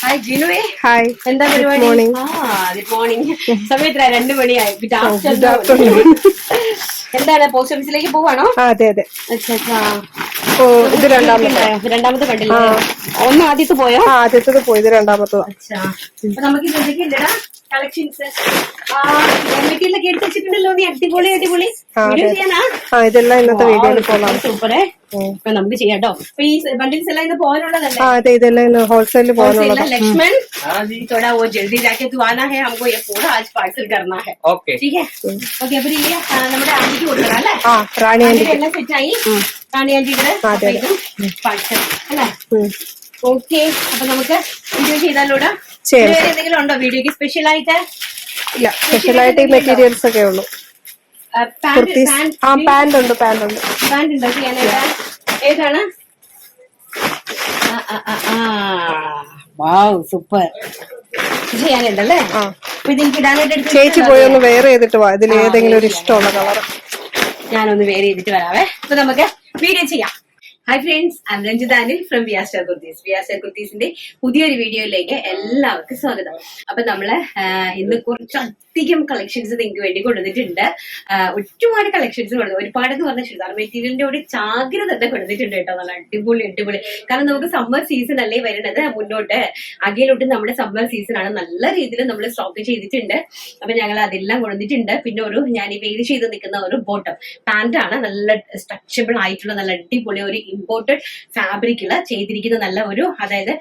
Hi ജിനുവേ hi എന്താ പരിപാടി? Good morning സമയത്ര രണ്ടു മണിയായി. Good എന്താണ് പോസ്റ്റ് ഓഫീസിലേക്ക് പോവാണോ? അതെ അതെ. ഇത് രണ്ടാമത്തെ. രണ്ടാമത്തെ കണ്ടില്ലേ? ഒന്ന് ആദ്യത്തെ പോയോ? ആദ്യത്തത് പോയി ഇത് രണ്ടാമത്തതാ. നമുക്ക് കളക്ഷൻസ് ആ മെറ്റീരിയലൊക്കെ എടുത്ത് വെച്ചിട്ടുണ്ടല്ലോ നീ അടിപൊളി അടിപൊളി ആ, വീഡിയോ അതെ. ചെയ്യാനാ ആ ഇതെല്ലാം ഇന്നത്തെ വീഡിയോയിൽ പോകാം സൂപ്പറേ അപ്പൊ നമുക്ക് ചെയ്യാം കേട്ടോ അപ്പൊ ഈ ബണ്ടിൽസ് എല്ലാം ഇന്ന് പോകാനുള്ളതല്ലേ ആ അതെ ഇതെല്ലാം ഇന്ന് ഹോൾസെയിലിൽ പോകാനുള്ളതാ होलसेल लक्ष्मण थोड़ा वो जल्दी जाके तू आना है हमको ये पूरा आज पार्सल करना है ഓക്കെ ठीक है ഓക്കെ അപ്പൊ ഈ ആ, നമ്മുടെ ആന്റിക്ക് കൊടുക്കണം അല്ലേ ആ റാണി ആന്റി ആന്റിക്ക് എല്ലാം സെറ്റ് ആയി റാണി ആന്റിയുടെ അതെ, പാഴ്സൽ അല്ലേ ഓക്കെ അപ്പൊ നമുക്ക് വീഡിയോ ചെയ്താലൂടെ. എന്തെങ്കിലും ഉണ്ടോ വീഡിയോക്ക് സ്പെഷ്യൽ ആയിട്ട്? ഇല്ല സ്പെഷ്യൽ ആയിട്ട് ഈ മെറ്റീരിയൽസ് ഒക്കെ ഉള്ളൂ. ആ പാന്റ് ഉണ്ട് പാന്റ് ഉണ്ട്. പാന്റ് ഉണ്ടോ ചെയ്യാനായിട്ട് ഏതാണ്? സൂപ്പർ ചെയ്യാനുണ്ടല്ലേ ആ അപ്പൊ ഇതെനിക്ക് ഇടാനായിട്ട് എടുത്ത് ചേച്ചി. പോയി ഒന്ന് വെയർ ചെയ്തിട്ട് വാ. ഇതിൽ ഏതെങ്കിലും ഒരു ഇഷ്ടമുള്ള കളർ ഞാനൊന്ന് വേറെ ചെയ്തിട്ട് വരാവേ. അപ്പൊ നമുക്ക് വീഡിയോ ചെയ്യാം. Hi friends I Ranjitha Anil from Viaster Kurtis Viaster കുർത്തീസിന്റെ പുതിയൊരു വീഡിയോയിലേക്ക് എല്ലാവർക്കും സ്വാഗതം. അപ്പൊ നമ്മൾ ഇന്ന് ഇന്ന് കുറച്ചധികം കളക്ഷൻസ് നിങ്ങൾക്ക് വേണ്ടി കൊണ്ടുവന്നിട്ടുണ്ട്. ആ, ഒരുപാട് കളക്ഷൻസ് കൊണ്ടു ഒരുപാട് എന്ന് പറഞ്ഞ ചുരിദാർ മെറ്റീരിയലിന്റെ ഒരു ചാകര കൊടുത്തിട്ടുണ്ട് കേട്ടോ. നല്ല അടിപൊളി അടിപൊളി. കാരണം നമുക്ക് സമ്മർ സീസൺ അല്ലേ വരുന്നത്? മുന്നോട്ട് അകയിലോട്ട് നമ്മുടെ സമ്മർ സീസൺ ആണ് നല്ല രീതിയിൽ നമ്മൾ സ്റ്റോക്ക് ചെയ്തിട്ടുണ്ട്. അപ്പൊ ഞങ്ങൾ അതെല്ലാം കൊണ്ടുവന്നിട്ടുണ്ട്. പിന്നെ ഒരു ഞാൻ ഈ വെയിൽ ചെയ്ത് നിൽക്കുന്ന ഒരു ബോട്ടം പാന്റ് ആണ് നല്ല സ്ട്രക്ചബിൾ ആയിട്ടുള്ള നല്ല അടിപൊളി ഒരു ഇമ്പോർട്ടഡ് ഫാബ്രിക്കിൽ ചെയ്തിരിക്കുന്ന നല്ല ഒരു അതായത്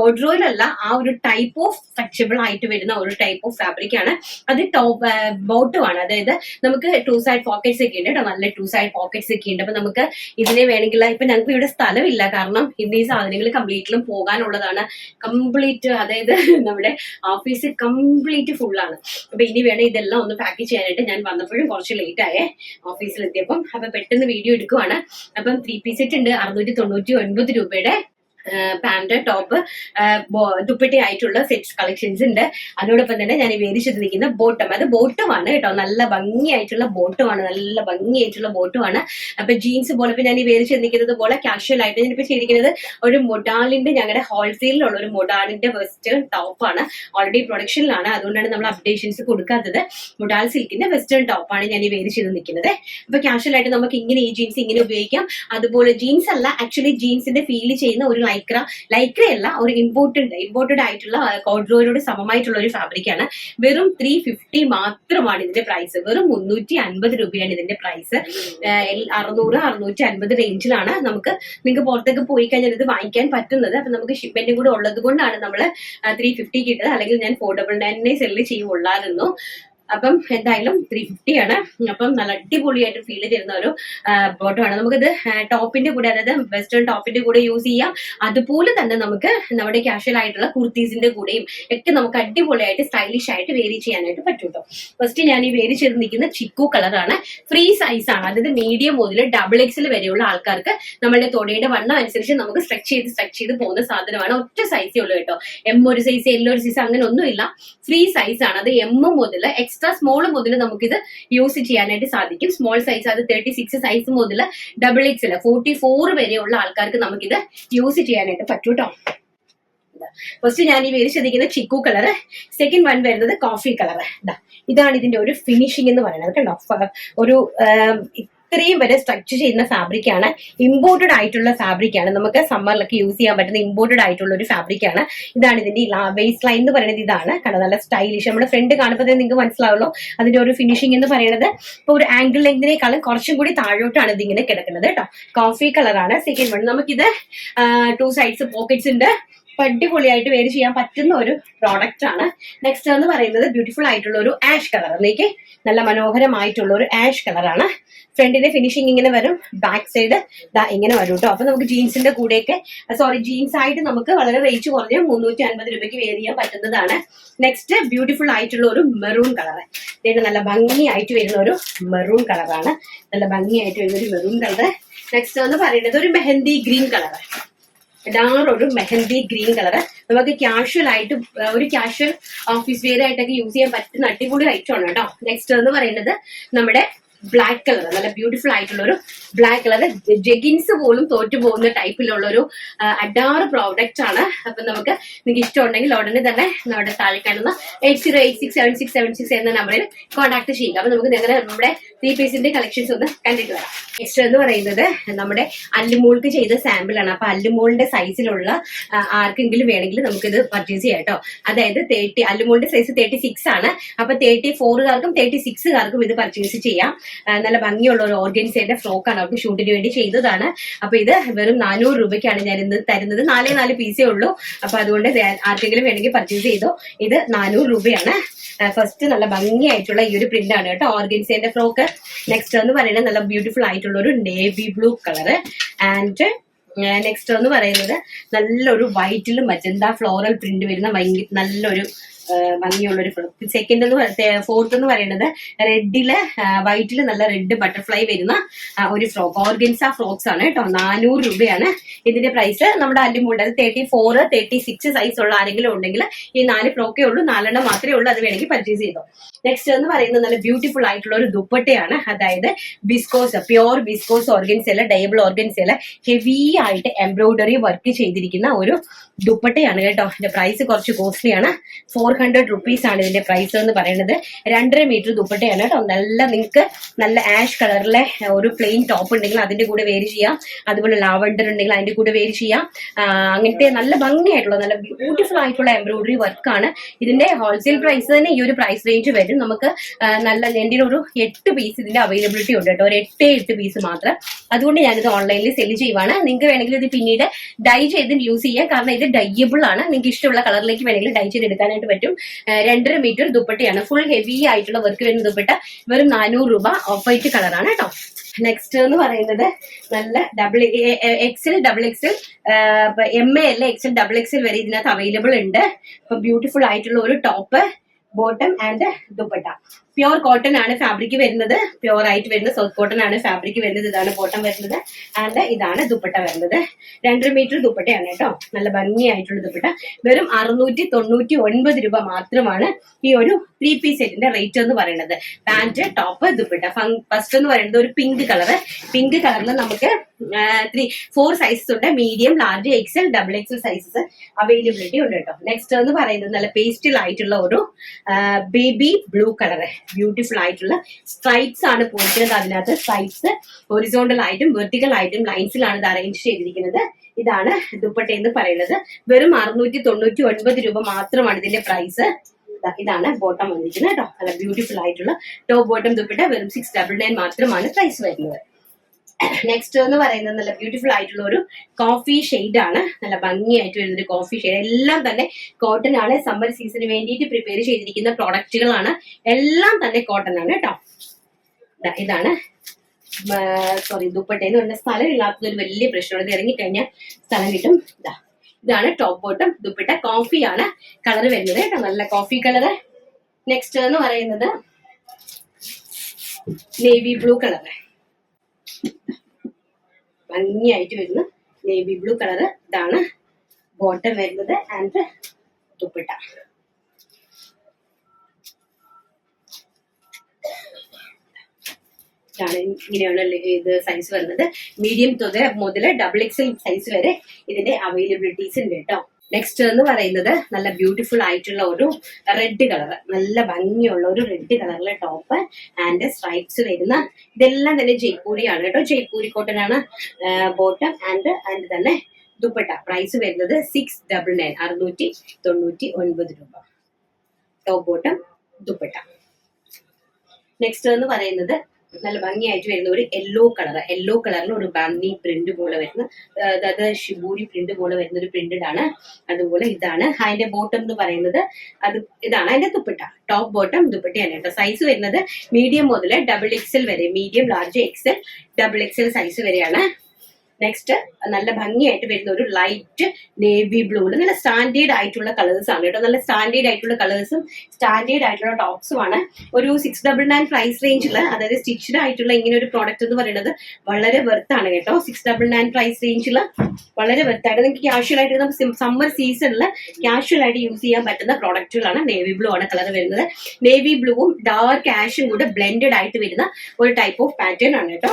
കോഡ്രോയിലല്ല ആ ഒരു ടൈപ്പ് ഓഫ് സ്ട്രക്ചബിൾ ആയിട്ട് വരുന്ന ഒരു ടൈപ്പ് ഓഫ് ഫാബ്രിക് ആണ്. അത് ടോപ്പ് ബോട്ടും ആണ്. അതായത് നമുക്ക് ടു സൈഡ് പോക്കറ്റ്സ് ഒക്കെ ഉണ്ട് കേട്ടോ. നല്ല ടു സൈഡ് പോക്കറ്റ്സ് ഒക്കെ ഉണ്ട്. അപ്പൊ നമുക്ക് ഇതിനെ വേണമെങ്കിൽ ഇപ്പൊ ഞങ്ങൾക്ക് ഇവിടെ സ്ഥലമില്ല. കാരണം ഇന്ന് ഈ സാധനങ്ങൾ കംപ്ലീറ്റിലും പോകാനുള്ളതാണ്. കംപ്ലീറ്റ് അതായത് നമ്മുടെ ഓഫീസ് കംപ്ലീറ്റ് ഫുൾ ആണ്. അപ്പൊ ഇനി വേണം ഇതെല്ലാം ഒന്ന് പാക്ക് ചെയ്യാനായിട്ട്. ഞാൻ വന്നപ്പോഴും കുറച്ച് ലേറ്റ് ആയേ ഓഫീസിൽ എത്തിയപ്പം അപ്പൊ പെട്ടെന്ന് വീഡിയോ എടുക്കുവാണ്. അപ്പം ത്രീ പീസ് സെറ്റ് ഉണ്ട്. അറുന്നൂറ്റി തൊണ്ണൂറ്റി ഒൻപത് രൂപയുടെ പാന്റ് ടോപ്പ് ദുപ്പട്ടി ആയിട്ടുള്ള സെറ്റ്സ് കളക്ഷൻസ് ഉണ്ട്. അതോടൊപ്പം തന്നെ ഞാൻ വേദിച്ചത് നിൽക്കുന്ന ബോട്ടം അത് ബോട്ടമാണ് കേട്ടോ. നല്ല ഭംഗിയായിട്ടുള്ള ബോട്ടമാണ് നല്ല ഭംഗിയായിട്ടുള്ള ബോട്ടമാണ് അപ്പൊ ജീൻസ് പോലെ ഇപ്പൊ ഞാൻ ഈ വേദിച്ച് നിൽക്കുന്നത് പോലെ കാഷ്വൽ ആയിട്ട് ഞാനിപ്പോ ചെയ്തിരിക്കുന്നത് ഒരു മൊഡാളിന്റെ ഞങ്ങളുടെ ഹോൾസെയിലുള്ള ഒരു മൊഡാളിന്റെ വെസ്റ്റേൺ ടോപ്പാണ് ഓൾറെഡി പ്രൊഡക്ഷനിലാണ് അതുകൊണ്ടാണ് നമ്മൾ അപ്ഡേഷൻസ് കൊടുക്കാത്തത്. മൊഡാൽ സിൽക്കിന്റെ വെസ്റ്റേൺ ടോപ്പാണ് ഞാൻ ഈ വേദിച്ച് നിൽക്കുന്നത്. അപ്പൊ കാഷ്വൽ ആയിട്ട് നമുക്ക് ഇങ്ങനെ ഈ ജീൻസ് ഇങ്ങനെ ഉപയോഗിക്കാം. അതുപോലെ ജീൻസ് അല്ല ആക്ച്വലി ജീൻസിന്റെ ഫീൽ ചെയ്യുന്ന ഒരു ലൈക്ര ലൈക്ര അല്ല ഒരു ഇമ്പോർട്ടന്റ് ഇമ്പോർട്ടഡ് ആയിട്ടുള്ള കോഡ്രോയിനോട് സമമായിട്ടുള്ള ഒരു ഫാബ്രിക് ആണ്. വെറും ത്രീ ഫിഫ്റ്റി മാത്രമാണ് ഇതിന്റെ പ്രൈസ് വെറും മുന്നൂറ്റി അൻപത് രൂപയാണ് ഇതിന്റെ പ്രൈസ് അറുന്നൂറ് അറുന്നൂറ്റി അൻപത് റേഞ്ചിലാണ് നമുക്ക് നിങ്ങൾക്ക് പുറത്തേക്ക് പോയി കഴിഞ്ഞാൽ ഇത് വാങ്ങിക്കാൻ പറ്റുന്നത്. അപ്പൊ നമുക്ക് ഷിപ്മെന്റും കൂടെ ഉള്ളത് കൊണ്ടാണ് നമ്മൾ ത്രീ ഫിഫ്റ്റി കിട്ടുന്നത്. അല്ലെങ്കിൽ ഞാൻ ഫോർ ഡബിൾ നയനെ സെല്ല് ചെയ്യുള്ളായിരുന്നു. അപ്പം എന്തായാലും ത്രീ ഫിഫ്റ്റി ആണ്. അപ്പം നല്ല അടിപൊളിയായിട്ട് ഫീൽ ചെയ്യുന്ന ഒരു ബോട്ടമാണ് നമുക്കിത് ടോപ്പിന്റെ കൂടെ അതായത് വെസ്റ്റേൺ ടോപ്പിന്റെ കൂടെ യൂസ് ചെയ്യാം. അതുപോലെ തന്നെ നമുക്ക് നമ്മുടെ കാഷ്വൽ ആയിട്ടുള്ള കുർത്തീസിന്റെ കൂടെയും ഒക്കെ നമുക്ക് അടിപൊളിയായിട്ട് സ്റ്റൈലിഷ് ആയിട്ട് വേരി ചെയ്യാനായിട്ട് പറ്റും കേട്ടോ ഫസ്റ്റ് ഞാൻ ഈ വേരി ചെയ്ത് നിൽക്കുന്ന ചിക്കു കളറാണ് ഫ്രീ സൈസ് ആണ്. അതായത് മീഡിയം മുതൽ ഡബിൾ എക്സിൽ വരെയുള്ള ആൾക്കാർക്ക് നമ്മുടെ തൊടയുടെ വണ്ണം അനുസരിച്ച് നമുക്ക് സ്ട്രെച്ച് ചെയ്ത് സ്ട്രെച്ച് ചെയ്ത് പോകുന്ന സാധനമാണ്. ഒറ്റ സൈസേ ഉള്ളൂ കേട്ടോ. എം ഒരു സൈസ് എല്ലോ ഒരു സൈസ് അങ്ങനെ ഒന്നുമില്ല. ഫ്രീ സൈസ് ആണ്. അത് എം മുതൽ എക്സ്ട്രാ സ്മോൾ മുതൽ നമുക്കിത് യൂസ് ചെയ്യാനായിട്ട് സാധിക്കും. സ്മോൾ സൈസ് അത് തേർട്ടി സിക്സ് സൈസ് മുതൽ ഡബിൾ എക്സിൽ ഫോർട്ടി ഫോർ വരെയുള്ള ആൾക്കാർക്ക് നമുക്കിത് യൂസ് ചെയ്യാനായിട്ട് പറ്റൂ കേട്ടോ ഫസ്റ്റ് ഞാൻ ഈ വേര് ശ്രദ്ധിക്കുന്ന ചിക്കു കളർ സെക്കൻഡ് വൺ വരുന്നത് കോഫി കളർ ഇതാണ് ഇതിന്റെ ഒരു ഫിനിഷിംഗ് എന്ന് പറയുന്നത് കണ്ടോ ഒരു ആം, ഇത്രയും വരെ സ്ട്രക്ചർ ചെയ്യുന്ന ഫാബ്രിക് ആണ്. ഇമ്പോർട്ടഡ് ആയിട്ടുള്ള ഫാബ്രിക് ആണ്. നമുക്ക് സമ്മറിലൊക്കെ യൂസ് ചെയ്യാൻ പറ്റുന്ന ഇമ്പോർട്ടഡ് ആയിട്ടുള്ള ഒരു ഫാബ്രിക് ആണ്. ഇതാണ് ഇതിന്റെ വേസ്റ്റ് ലൈൻ എന്ന് പറയുന്നത് ഇതാണ്. കണ്ടോ? നല്ല സ്റ്റൈലിഷ് നമ്മുടെ ഫ്രണ്ട് കാണുമ്പോൾ തന്നെ നിങ്ങൾക്ക് മനസ്സിലാവുള്ളൂ അതിന്റെ ഒരു ഫിനിഷിംഗ് എന്ന് പറയുന്നത്. ഇപ്പൊ ഒരു ആംഗിൾ ലെങ്തിനേക്കാളും കുറച്ചും കൂടി താഴോട്ടാണ് ഇതിങ്ങനെ കിടക്കുന്നത് കേട്ടോ. കോഫി കളറാണ് സെക്കൻഡ് വൺ നമുക്കിത് ടു സൈഡ്സ് പോക്കറ്റ്സ് ഉണ്ട്. അടിപൊളിയായിട്ട് വേര് ചെയ്യാൻ പറ്റുന്ന ഒരു പ്രോഡക്റ്റ് ആണ്. നെക്സ്റ്റ് എന്ന് പറയുന്നത് ബ്യൂട്ടിഫുൾ ആയിട്ടുള്ള ഒരു ആഷ് കളർ എന്നേക്ക് നല്ല മനോഹരമായിട്ടുള്ള ഒരു ആഷ് കളറാണ് ഫ്രണ്ടിന്റെ ഫിനിഷിംഗ് ഇങ്ങനെ വരും ബാക്ക് സൈഡ് ഇങ്ങനെ വരും കേട്ടോ അപ്പൊ നമുക്ക് ജീൻസിന്റെ കൂടെയൊക്കെ സോറി ജീൻസ് ആയിട്ട് നമുക്ക് വളരെ റേറ്റ് കുറഞ്ഞ് മുന്നൂറ്റി അൻപത് രൂപയ്ക്ക് വേർ ചെയ്യാൻ പറ്റുന്നതാണ്. നെക്സ്റ്റ് ബ്യൂട്ടിഫുൾ ആയിട്ടുള്ള ഒരു മെറൂൺ കളർ ഇതിന് നല്ല ഭംഗിയായിട്ട് വരുന്ന ഒരു മെറൂൺ കളറാണ് നല്ല ഭംഗിയായിട്ട് വരുന്ന ഒരു മെറൂൺ കളർ നെക്സ്റ്റ് എന്ന് പറയുന്നത് ഒരു മെഹന്തി ഗ്രീൻ കളർ ഡാർ ഒരു മെഹന്തി ഗ്രീൻ കളർ. നമുക്ക് കാഷ്വൽ ആയിട്ട് ഒരു കാഷ്വൽ ഓഫീസ് വെയർ ആയിട്ടൊക്കെ യൂസ് ചെയ്യാൻ പറ്റുന്ന അടിപൊളി ഐറ്റം ആണ് കേട്ടോ. നെക്സ്റ്റ് എന്ന് പറയുന്നത് നമ്മുടെ ബ്ലാക്ക് കളർ. നല്ല ബ്യൂട്ടിഫുൾ ആയിട്ടുള്ള ഒരു ബ്ലാക്ക് കളർ ജെഗിൻസ് പോലും തോറ്റു പോകുന്ന ടൈപ്പിലുള്ള ഒരു അഡാർ പ്രോഡക്റ്റ് ആണ്. അപ്പൊ നമുക്ക് നിങ്ങൾക്ക് ഇഷ്ടമുണ്ടെങ്കിൽ ഉടനെ തന്നെ നമ്മുടെ താഴെ കാണുന്ന eight zero eight six seven six seven six എന്ന നമ്പറിൽ കോൺടാക്ട് ചെയ്യുക അപ്പൊ നമുക്ക് നിങ്ങളുടെ നമ്മുടെ ത്രീ പീസിന്റെ കളക്ഷൻസ് ഒന്ന് കണ്ടിട്ട് വരാം. നെക്സ്റ്റ് എന്ന് പറയുന്നത് നമ്മുടെ അല്ലുമോൾക്ക് ചെയ്ത സാമ്പിൾ ആണ്. അപ്പൊ അല്ലുമോളിന്റെ സൈസിലുള്ള ആർക്കെങ്കിലും വേണമെങ്കിൽ നമുക്കിത് പർച്ചേസ് ചെയ്യാം കേട്ടോ. അതായത് തേർട്ടി അല്ലുമോളിന്റെ സൈസ് തേർട്ടി സിക്സ് ആണ്. അപ്പൊ തേർട്ടി ഫോറുകാർക്കും തേർട്ടി സിക്സുകാർക്കും ഇത് പർച്ചേസ് ചെയ്യാം. നല്ല ഭംഗിയുള്ള ഒരു ഓർഗൻസയുടെ ഫ്രോക്കാണ് അവർക്ക് ഷൂട്ടിന് വേണ്ടി ചെയ്തതാണ്. അപ്പൊ ഇത് വെറും നാനൂറ് രൂപയ്ക്കാണ് ഞാൻ ഇന്ന് തരുന്നത്. നാലേ നാല് പീസേ ഉള്ളൂ. അപ്പൊ അതുകൊണ്ട് ആർക്കെങ്കിലും വേണമെങ്കിൽ പർച്ചേസ് ചെയ്തോ. ഇത് നാനൂറ് രൂപയാണ്. ഫസ്റ്റ് നല്ല ഭംഗിയായിട്ടുള്ള ഈ ഒരു പ്രിന്റ് ആണ് കേട്ടോ. ഓർഗൻസേന്റെ ഫ്രോക്ക് നെക്സ്റ്റ് എന്ന് പറയുന്നത് നല്ല ബ്യൂട്ടിഫുൾ ആയിട്ടുള്ള ഒരു navy blue colour and next എന്ന് പറയുന്നത് നല്ലൊരു വൈറ്റിലും മജന്ത ഫ്ലോറൽ പ്രിന്റ് വരുന്ന ഭയങ്കര നല്ലൊരു ഭംഗിയുള്ള ഒരു സെക്കൻഡ് എന്ന് ഫോർത്ത് എന്ന് പറയുന്നത് റെഡിൽ വൈറ്റിൽ നല്ല റെഡ് ബട്ടർഫ്ലൈ വരുന്ന ഒരു ഫ്രോക്ക്. ഓർഗൻസ ഫ്രോക്സ് ആണ് കേട്ടോ. നാനൂറ് രൂപയാണ് ഇതിന്റെ പ്രൈസ് നമ്മുടെ അല്ലുമുണ്ട് അത് thirty four thirty six size ഉള്ള ആരെങ്കിലും ഉണ്ടെങ്കിൽ ഈ നാല് ഫ്രോക്കേ ഉള്ളൂ. നാലെണ്ണം മാത്രമേ ഉള്ളൂ. അത് വേണമെങ്കിൽ പർച്ചേസ് ചെയ്തോ. നെക്സ്റ്റ് എന്ന് പറയുന്നത് നല്ല ബ്യൂട്ടിഫുൾ ആയിട്ടുള്ള ഒരു ദുപ്പട്ടയാണ്. അതായത് ബിസ്കോസ് പ്യോർ ബിസ്കോസ് ഓർഗൻസേല ഡയബിൾ ഓർഗൻസേല ഹെവി ആയിട്ട് എംബ്രോയിഡറി വർക്ക് ചെയ്തിരിക്കുന്ന ഒരു ദുപ്പട്ടയാണ് കേട്ടോ. അതിന്റെ പ്രൈസ് കുറച്ച് കോസ്റ്റ്ലിയാണ് ഫോർ ഹൺഡ്രഡ് റുപ്പീസ് ആണ് ഇതിന്റെ പ്രൈസ് എന്ന് പറയുന്നത്. രണ്ടര മീറ്റർ ദുപ്പട്ടയാണ് കേട്ടോ. നല്ല നിങ്ങൾക്ക് നല്ല ആഷ് കളറിലെ ഒരു പ്ലെയിൻ ടോപ്പ് ഉണ്ടെങ്കിൽ അതിന്റെ കൂടെ വേര് ചെയ്യാം. അതുപോലെ ലാവണ്ടർ ഉണ്ടെങ്കിൽ അതിന്റെ കൂടെ വേര് ചെയ്യാം. അങ്ങനത്തെ നല്ല ഭംഗിയായിട്ടുള്ള നല്ല ബ്യൂട്ടിഫുൾ ആയിട്ടുള്ള എംബ്രോയിഡറി വർക്കാണ് ഇതിന്റെ ഹോൾസെയിൽ പ്രൈസ് തന്നെ ഈ ഒരു പ്രൈസ് റേഞ്ച് വരും. നമുക്ക് നല്ല എന്റെ ഒരു എട്ട് പീസ് ഇതിന്റെ അവൈലബിലിറ്റി ഉണ്ട് കേട്ടോ. ഒരു എട്ട് എട്ട് പീസ് മാത്രം. അതുകൊണ്ട് ഞാനിത് ഓൺലൈനിൽ സെൽ ചെയ്യുവാണ്. നിങ്ങൾക്ക് വേണമെങ്കിൽ ഇത് പിന്നീട് ഡൈ ചെയ്ത് യൂസ് ചെയ്യാം. കാരണം ഇത് ഡൈയബിൾ ആണ്. നിങ്ങൾക്ക് ഇഷ്ടമുള്ള കളറിലേക്ക് വേണമെങ്കിൽ ഡൈ ചെയ്ത് എടുക്കാനായിട്ട് പറ്റും. ആ, രണ്ടര മീറ്റർ ദുപ്പട്ടയാണ്. ഫുൾ ഹെവി ആയിട്ടുള്ള വർക്ക് വരുന്ന ദുപ്പട്ട. വെറും നാനൂറ് രൂപ ഓഫ് വൈറ്റ് കളറാണ് കേട്ടോ. നെക്സ്റ്റ് എന്ന് പറയുന്നത് നല്ല ഡബിൾ എക്സിൽ ഡബിൾ എക്സൽ എം എ അല്ല എക്സിൽ ഡബിൾ എക്സിൽ വരെ ഇതിനകത്ത് അവൈലബിൾ ഉണ്ട്. ബ്യൂട്ടിഫുൾ ആയിട്ടുള്ള ഒരു top bottom and dupatta. Pure cotton ആണ് ഫാബ്രിക് വരുന്നത്. പ്യുവർ ആയിട്ട് വരുന്നത് സൗത്ത് കോട്ടൺ ആണ് ഫാബ്രിക് വരുന്നത്. ഇതാണ് ബോട്ടം വരുന്നത്. ആൻഡ് ഇതാണ് ദുപ്പട്ട വരുന്നത്. രണ്ടര മീറ്റർ ദുപ്പട്ടയാണ് കേട്ടോ. നല്ല ഭംഗിയായിട്ടുള്ള ദുപ്പട്ട. വെറും അറുന്നൂറ്റി തൊണ്ണൂറ്റി ഒൻപത് രൂപ മാത്രമാണ് ഈ ഒരു ത്രീ പീസ് സെറ്റിന്റെ റേറ്റ് എന്ന് പറയുന്നത്. Pant top dupatta. ഫസ്റ്റ് എന്ന് പറയുന്നത് ഒരു പിങ്ക് കളർ പിങ്ക് കളറിൽ നമുക്ക് ത്രീ ഫോർ സൈസസ് ഉണ്ട്. Medium large XL double XL sizes availability ഉണ്ട് കേട്ടോ. നെക്സ്റ്റ് എന്ന് പറയുന്നത് നല്ല പേസ്റ്റിൽ ആയിട്ടുള്ള ഒരു ബേബി ബ്ലൂ കളർ ബ്യൂട്ടിഫുൾ ആയിട്ടുള്ള സ്ട്രൈപ്സ് ആണ് പോയിരിക്കുന്നത് അതിനകത്ത് സ്ട്രൈപ്സ് ഒറിസോണ്ടൽ ആയിട്ടും വെർട്ടിക്കൽ ആയിട്ടും ലൈൻസിലാണ് ഇത് അറേഞ്ച് ചെയ്തിരിക്കുന്നത്. ഇതാണ് ദുപ്പട്ട എന്ന് പറയുന്നത്. വെറും അറുന്നൂറ്റി തൊണ്ണൂറ്റി ഒൻപത് രൂപ മാത്രമാണ് ഇതിന്റെ പ്രൈസ് ഇതാണ് ബോട്ടം വന്നിരിക്കുന്നത് കേട്ടോ. നല്ല ബ്യൂട്ടിഫുൾ ആയിട്ടുള്ള ടോപ്പ് ബോട്ടം ദുപ്പട്ട വെറും സിക്സ് ഡബിൾ നയൻ മാത്രമാണ് പ്രൈസ് വരുന്നത്. നെക്സ്റ്റ് എന്ന് പറയുന്നത് നല്ല ബ്യൂട്ടിഫുൾ ആയിട്ടുള്ള ഒരു കോഫി ആണ്. നല്ല ഭംഗിയായിട്ട് വരുന്ന ഒരു കോഫി ഷെയ്ഡ് എല്ലാം തന്നെ കോട്ടൺ ആണ്. സമ്മർ സീസണിന് വേണ്ടിയിട്ട് പ്രിപ്പയർ ചെയ്തിരിക്കുന്ന പ്രോഡക്റ്റുകളാണ് എല്ലാം തന്നെ കോട്ടൺ ആണ് കേട്ടോ. ഇതാണ്. സോറി ദുപ്പട്ട എന്ന് പറഞ്ഞ സ്ഥലം ഇല്ലാത്തത് ഒരു വലിയ പ്രശ്നമാണ്. ഇത് ഇറങ്ങിക്കഴിഞ്ഞാൽ സ്ഥലം കിട്ടും. ഇതാ ഇതാണ് ടോപ്പ് ബോട്ടം ദുപ്പട്ട. കോഫി ആണ് കളർ വരുന്നത് കേട്ടോ. നല്ല കോഫി കളറ് നെക്സ്റ്റ് എന്ന് പറയുന്നത് നേവി ബ്ലൂ കളർ ഭംഗിയായിട്ട് വരുന്ന നേവി ബ്ലൂ കളർ ഇതാണ്. ബോട്ടം വരുന്നത് ആൻഡ് ദുപ്പട്ട. ഇതാണ് ഇങ്ങനെയാണ് ലെ- ഇത് സൈസ് വരുന്നത്. മീഡിയം മുതൽ ഡബിൾ എക്സൽ സൈസ് വരെ ഇതിന്റെ അവൈലബിലിറ്റീസ് ഉണ്ട് കേട്ടോ. നെക്സ്റ്റ് എന്ന് പറയുന്നത് നല്ല ബ്യൂട്ടിഫുൾ ആയിട്ടുള്ള ഒരു റെഡ് കളർ നല്ല ഭംഗിയുള്ള ഒരു റെഡ് കളറിലെ ടോപ്പ് ആൻഡ് സ്ട്രൈപ്സ് വരുന്ന ഇതെല്ലാം തന്നെ ജയ്പൂരിയാണ് കേട്ടോ. ജയ്പൂരി കോട്ടൺ ആണ് ബോട്ടം ആൻഡ് ആൻഡ് തന്നെ ദുപ്പട്ട. പ്രൈസ് വരുന്നത് സിക്സ് ഡബിൾ നയൻ അറുന്നൂറ്റി തൊണ്ണൂറ്റി ഒൻപത് രൂപ. Top bottom dupatta. നെക്സ്റ്റ് എന്ന് പറയുന്നത് നല്ല ഭംഗിയായിട്ട് വരുന്ന ഒരു യെല്ലോ കളർ യെല്ലോ കളറിൽ ഒരു ബണ്ണി പ്രിന്റ് പോലെ വരുന്ന അതായത് ഷിബൂരി പ്രിന്റ് പോലെ വരുന്ന ഒരു പ്രിന്റഡ് ആണ് അതുപോലെ ഇതാണ്. അതിന്റെ ബോട്ടം എന്ന് പറയുന്നത് അത് ഇതാണ്. അതിന്റെ ദുപ്പട്ട. ടോപ്പ് ബോട്ടം ദുപ്പട്ടയാണ് കേട്ടോ. സൈസ് വരുന്നത് മീഡിയം മുതൽ ഡബിൾ എക്സൽ വരെ medium large XL double XL size വരെയാണ്. നെക്സ്റ്റ് നല്ല ഭംഗിയായിട്ട് വരുന്ന ഒരു ലൈറ്റ് നേവി ബ്ലൂ നല്ല സ്റ്റാൻഡേർഡ് ആയിട്ടുള്ള കളേഴ്സ് ആണ് കേട്ടോ. നല്ല സ്റ്റാൻഡേർഡ് ആയിട്ടുള്ള കളേഴ്സും സ്റ്റാൻഡേർഡ് ആയിട്ടുള്ള ടോപ്സും ആണ്. ഒരു സിക്സ് ഡബിൾ നയൻ പ്രൈസ് റേഞ്ചിൽ അതായത് സ്റ്റിച്ച്ഡ് ആയിട്ടുള്ള ഇങ്ങനെ ഒരു പ്രോഡക്റ്റ് എന്ന് പറയുന്നത് വളരെ വെർത്ത് ആണ് കേട്ടോ. സിക്സ് ഡബിൾ നയൻ പ്രൈസ് റേഞ്ചിൽ വളരെ വെർത്ത് വെർത്തായിട്ട് നിങ്ങൾക്ക് ക്യാഷ്വൽ ആയിട്ട് സമ്മർ സീസണിൽ ക്യാഷ്വൽ ആയിട്ട് യൂസ് ചെയ്യാൻ പറ്റുന്ന പ്രോഡക്റ്റുകളാണ് നേവി ബ്ലൂ ആണ് കളർ വരുന്നത്. നേവി ബ്ലൂവും ഡാർക്ക് ആഷും കൂടെ ബ്ലെൻഡഡ് ആയിട്ട് വരുന്ന ഒരു ടൈപ്പ് ഓഫ് പാറ്റേൺ ആണ് കേട്ടോ.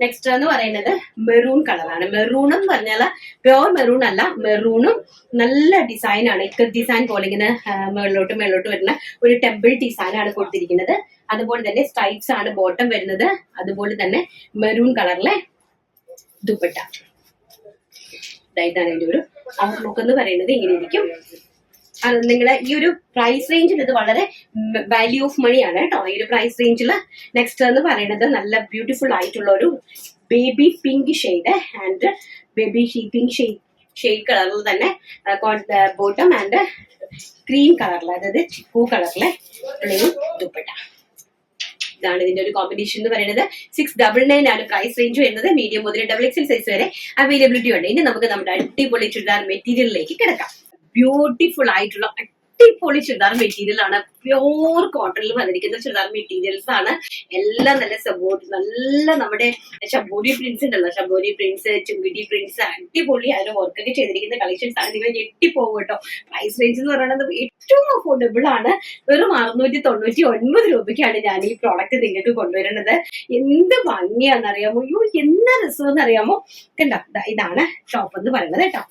നെക്സ്റ്റ് എന്ന് പറയുന്നത് മെറൂൺ കളറാണ് മെറൂൺ എന്ന് പറഞ്ഞാൽ പ്യോർ മെറൂൺ അല്ല. മെറൂണും നല്ല ഡിസൈൻ ആണ്. ഇക്കർ ഡിസൈൻ പോലെ ഇങ്ങനെ മേളിലോട്ട് മേളിലോട്ട് വരുന്ന ഒരു ടെമ്പിൾ ഡിസൈൻ ആണ് കൊടുത്തിരിക്കുന്നത്. അതുപോലെ തന്നെ സ്ട്രൈപ്സ് ആണ് ബോട്ടം വരുന്നത്. അതുപോലെ തന്നെ മെറൂൺ കളറിലെ ദുപ്പട്ട. ഇതാണ് ഇതിന്റെ ഒരു ഔട്ട്ലുക്ക് എന്ന് പറയുന്നത്. ഇങ്ങനെ ഇരിക്കും. അത് നിങ്ങളെ ഈ ഒരു പ്രൈസ് റേഞ്ചിൽ ഇത് വളരെ വാല്യൂ ഓഫ് മണി ആണ് കേട്ടോ. ഈ ഒരു പ്രൈസ് റേഞ്ചിൽ നെക്സ്റ്റ് എന്ന് പറയുന്നത് നല്ല ബ്യൂട്ടിഫുൾ ആയിട്ടുള്ള ഒരു baby pink shade and baby pink shade shade കളറിൽ തന്നെ ബോട്ടം ആൻഡ് ക്രീം കളറിൽ അതായത് ചിക്കു കളറിലെ പ്ലെയിൻ ദുപ്പട്ട. ഇതാണ് ഇതിന്റെ ഒരു കോമ്പിനേഷൻ എന്ന് പറയുന്നത്. സിക്സ് ഡബിൾ നയൻ ആണ് പ്രൈസ് റേഞ്ച് വരുന്നത്. മീഡിയം മുതൽ ഡബിൾ എക്സൽ സൈസ് വരെ അവൈലബിലിറ്റി ഉണ്ട്. ഇനി നമുക്ക് നമ്മുടെ അടിപൊളി ചുരിദാർ മെറ്റീരിയലിലേക്ക് കിടക്കാം. ബ്യൂട്ടിഫുൾ ആയിട്ടുള്ള അടിപൊളി ചുരിദാർ മെറ്റീരിയൽ ആണ്. പ്യോർ കോട്ടണിൽ വന്നിരിക്കുന്ന ചുരിദാർ മെറ്റീരിയൽസ് ആണ്. എല്ലാം നല്ല സബോഡി നല്ല നമ്മുടെ ശബോരി പ്രിന്റ്സ് ഉണ്ടല്ലോ. ശബോരി പ്രിന്റ്സ് ചുങ്കിടി പ്രിന്റ്സ് അടിപൊളി അതിന് വർക്കൊക്കെ ചെയ്തിരിക്കുന്ന കളക്ഷൻസ് ആണ്. നിങ്ങൾ ഞെട്ടിപ്പോകും കേട്ടോ. പ്രൈസ് റേഞ്ച് എന്ന് പറയുന്നത് ഏറ്റവും അഫോർഡബിൾ ആണ്. വെറും അറുന്നൂറ്റി തൊണ്ണൂറ്റി ഒൻപത് രൂപയ്ക്കാണ് ഞാൻ ഈ പ്രോഡക്റ്റ് നിങ്ങൾക്ക് കൊണ്ടുവരുന്നത്. എന്ത് ഭംഗിയാണെന്നറിയാമോ? അയ്യോ എന്ന രസമെന്ന് അറിയാമോ കണ്ടോ ഇതാണ് ഷോപ്പ് എന്ന് പറയുന്നത് കേട്ടോ.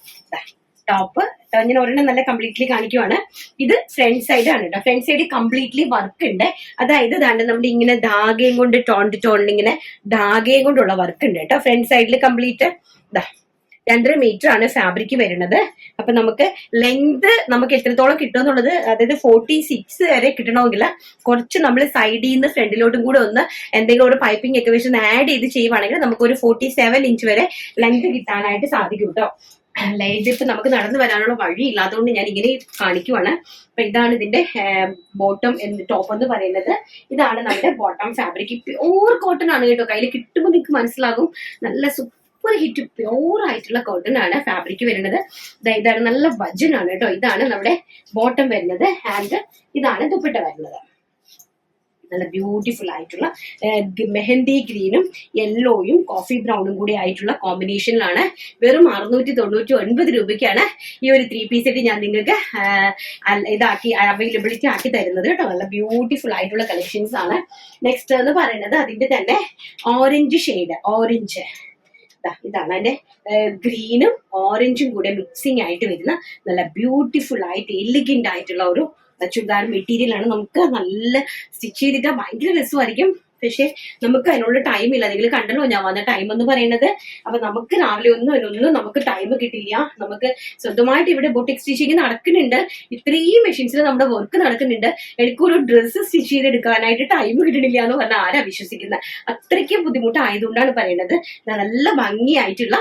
ടോപ്പ് ഞാൻ ഒരെണ്ണം നല്ല കംപ്ലീറ്റ്ലി കാണിക്കുവാണ്. ഇത് ഫ്രണ്ട് സൈഡ് ആണ് കേട്ടോ ഫ്രണ്ട് സൈഡ് കംപ്ലീറ്റ്ലി വർക്ക് ഉണ്ട്. അതായത് ഇതാണ്ട് നമ്മുടെ ഇങ്ങനെ ധാഗയും കൊണ്ട് ടോണ്ട് ടോണ്ട് ഇങ്ങനെ ധാഗയും കൊണ്ടുള്ള വർക്ക് ഉണ്ട് കേട്ടോ ഫ്രണ്ട് സൈഡിൽ കംപ്ലീറ്റ് ഇതാ രണ്ടര മീറ്റർ ആണ് ഫാബ്രിക് വരുന്നത്. അപ്പൊ നമുക്ക് ലെങ്ത് നമുക്ക് എത്രത്തോളം കിട്ടും എന്നുള്ളത് അതായത് ഫോർട്ടി സിക്സ് വരെ കിട്ടണമെങ്കിൽ കുറച്ച് നമ്മൾ സൈഡിൽ നിന്ന് ഫ്രണ്ടിലോട്ടും കൂടെ ഒന്ന് എന്തെങ്കിലും ഒരു പൈപ്പിംഗ് ഒക്കെ വെച്ച് ആഡ് ചെയ്ത് ചെയ്യുവാണെങ്കിൽ നമുക്ക് ഒരു ഫോർട്ടി സെവൻ ഇഞ്ച് വരെ ലെങ്ത് കിട്ടാനായിട്ട് സാധിക്കും കേട്ടോ ഇതിപ്പോ നമുക്ക് നടന്നു വരാനുള്ള വഴി ഇല്ലാത്തതുകൊണ്ട് ഞാൻ ഇങ്ങനെ കാണിക്കുവാണ്. അപ്പൊ ഇതാണ് ഇതിന്റെ ബോട്ടം എന്ന് ടോപ്പ് എന്ന് പറയുന്നത്. ഇതാണ് നമ്മുടെ ബോട്ടം ഫാബ്രിക് പ്യൂർ കോട്ടൺ ആണ് കേട്ടോ. കയ്യിൽ കിട്ടുമ്പോൾ നിങ്ങൾക്ക് മനസ്സിലാകും. നല്ല സൂപ്പർ ഹിറ്റ് പ്യൂർ ആയിട്ടുള്ള കോട്ടൺ ആണ് ഫാബ്രിക് വരുന്നത്. ഇതാണ് നല്ല വജൻ ആണ് കേട്ടോ. ഇതാണ് നമ്മുടെ ബോട്ടം വരുന്നത്. ആൻഡ് ഇതാണ് ദുപ്പട്ട വരുന്നത്. നല്ല ബ്യൂട്ടിഫുൾ ആയിട്ടുള്ള മെഹന്തി ഗ്രീനും യെല്ലോയും കോഫി ബ്രൗണും കൂടി ആയിട്ടുള്ള കോമ്പിനേഷനിലാണ് വെറും അറുന്നൂറ്റി തൊണ്ണൂറ്റി ഒൻപത് രൂപയ്ക്കാണ് ഈ ഒരു ത്രീ പീസ് സെറ്റ് ഞാൻ നിങ്ങൾക്ക് ഇതാക്കി അവൈലബിലിറ്റി ആക്കി തരുന്നത് കേട്ടോ. നല്ല ബ്യൂട്ടിഫുൾ ആയിട്ടുള്ള കളക്ഷൻസ് ആണ്. നെക്സ്റ്റ് എന്ന് പറയുന്നത് അതിന്റെ തന്നെ ഓറഞ്ച് ഷെയ്ഡ് ഓറഞ്ച് ഇതാണ് അതിന്റെ ഗ്രീനും ഓറഞ്ചും കൂടെ മിക്സിംഗ് ആയിട്ട് വരുന്ന നല്ല ബ്യൂട്ടിഫുൾ ആയിട്ട് എലിഗന്റ് ആയിട്ടുള്ള ഒരു ചുരിദാർ മെറ്റീരിയൽ ആണ്. നമുക്ക് നല്ല സ്റ്റിച്ച് ചെയ്തിട്ട് ഭയങ്കര രസമായിരിക്കും. പക്ഷെ നമുക്ക് അതിനുള്ള ടൈം ഇല്ല. നിങ്ങൾ കണ്ടല്ലോ ഞാൻ വന്ന ടൈം എന്ന് പറയുന്നത് അപ്പൊ നമുക്ക് രാവിലെ ഒന്നും അതിനൊന്നും നമുക്ക് ടൈം കിട്ടില്ല. നമുക്ക് സ്വന്തമായിട്ട് ഇവിടെ ബൊട്ടിക് സ്റ്റിച്ചിങ് നടക്കുന്നുണ്ട്. ഇത്രയും മെഷീൻസിൽ നമ്മുടെ വർക്ക് നടക്കുന്നുണ്ട്. എനിക്കൊരു ഡ്രസ്സ് സ്റ്റിച്ച് ചെയ്തെടുക്കാനായിട്ട് ടൈം കിട്ടണില്ല എന്ന് പറഞ്ഞാൽ ആരാ വിശ്വസിക്കുന്നത്? അത്രയ്ക്ക് ബുദ്ധിമുട്ടായതുകൊണ്ടാണ് പറയുന്നത് നല്ല ഭംഗിയായിട്ടുള്ള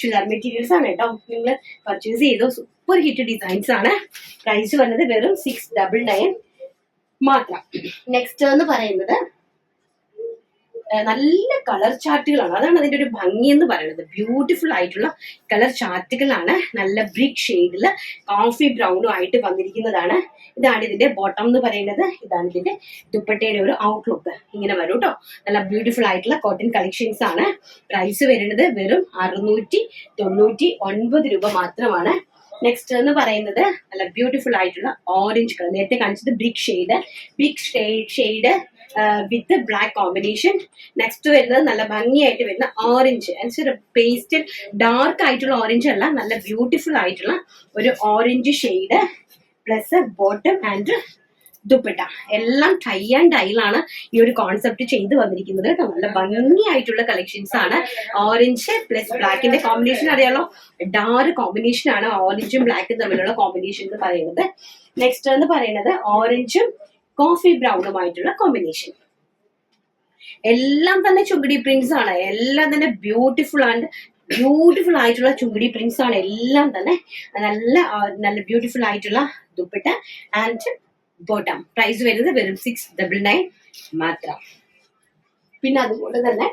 ചുരിദാർ മെറ്റീരിയൽസ് ആണ് കേട്ടോ. നിങ്ങൾ പർച്ചേസ് ചെയ്തോ. സൂപ്പർ ഹിറ്റ് ഡിസൈൻസ് ആണ്. പ്രൈസ് വരുന്നത് വെറും സിക്സ് ഡബിൾ നയൻ മാത്രം. നെക്സ്റ്റ് എന്ന് പറയുന്നത് നല്ല കളർ ചാർട്ടുകളാണ്. അതാണ് അതിന്റെ ഒരു ഭംഗി എന്ന് പറയുന്നത്. ബ്യൂട്ടിഫുൾ ആയിട്ടുള്ള കളർ ചാർട്ടുകളാണ്. നല്ല ബ്രിക് ഷെയ്ഡിൽ കോഫി ബ്രൗണും ആയിട്ട് വന്നിരിക്കുന്നതാണ്. ഇതാണ് ഇതിന്റെ ബോട്ടം എന്ന് പറയുന്നത്. ഇതാണ് ഇതിന്റെ ദുപ്പട്ടയുടെ ഒരു ഔട്ട്ലുക്ക് ഇങ്ങനെ വരും കേട്ടോ നല്ല ബ്യൂട്ടിഫുൾ ആയിട്ടുള്ള കോട്ടൺ കളക്ഷൻസ് ആണ്. പ്രൈസ് വരുന്നത് വെറും അറുന്നൂറ്റി തൊണ്ണൂറ്റി ഒൻപത് രൂപ മാത്രമാണ്. നെക്സ്റ്റ് എന്ന് പറയുന്നത് നല്ല ബ്യൂട്ടിഫുൾ ആയിട്ടുള്ള ഓറഞ്ച് കളർ. നേരത്തെ കാണിച്ചത് brick shade big shade with black combination next വരുന്നത് നല്ല ഭംഗിയായിട്ട് വരുന്ന ഓറഞ്ച് പേസ്റ്റൽ ഡാർക്ക് ആയിട്ടുള്ള ഓറഞ്ച് അല്ല നല്ല ബ്യൂട്ടിഫുൾ ആയിട്ടുള്ള ഒരു orange shade plus bottom and dupatta. എല്ലാം ടൈ ആൻഡ് ഡൈലാണ് ഈ ഒരു കോൺസെപ്റ്റ് ചെയ്തു വന്നിരിക്കുന്നത് നല്ല ഭംഗിയായിട്ടുള്ള കളക്ഷൻസ് ആണ്. ഓറഞ്ച് പ്ലസ് ബ്ലാക്കിന്റെ കോമ്പിനേഷൻ അറിയാലോ? ഡാർക്ക് കോമ്പിനേഷൻ ആണ്. ഓറഞ്ചും ബ്ലാക്കും തമ്മിലുള്ള കോമ്പിനേഷൻ എന്ന് പറയുന്നത്. നെക്സ്റ്റ് എന്ന് പറയുന്നത് ഓറഞ്ചും കോഫി ബ്രൗണുമായിട്ടുള്ള കോമ്പിനേഷൻ എല്ലാം തന്നെ ചുങ്കിടി പ്രിന്റ്സ് ആണ്. എല്ലാം തന്നെ ബ്യൂട്ടിഫുൾ ആൻഡ് ബ്യൂട്ടിഫുൾ ആയിട്ടുള്ള ചുങ്കിടി പ്രിന്റ്സ് ആണ്. എല്ലാം തന്നെ നല്ല നല്ല ബ്യൂട്ടിഫുൾ ആയിട്ടുള്ള ദുപ്പട്ട ആൻഡ് ബോട്ടം പ്രൈസ് വരുന്നത് വെറും സിക്സ് ഡബിൾ നയൻ മാത്രം. പിന്നെ അതുപോലെ തന്നെ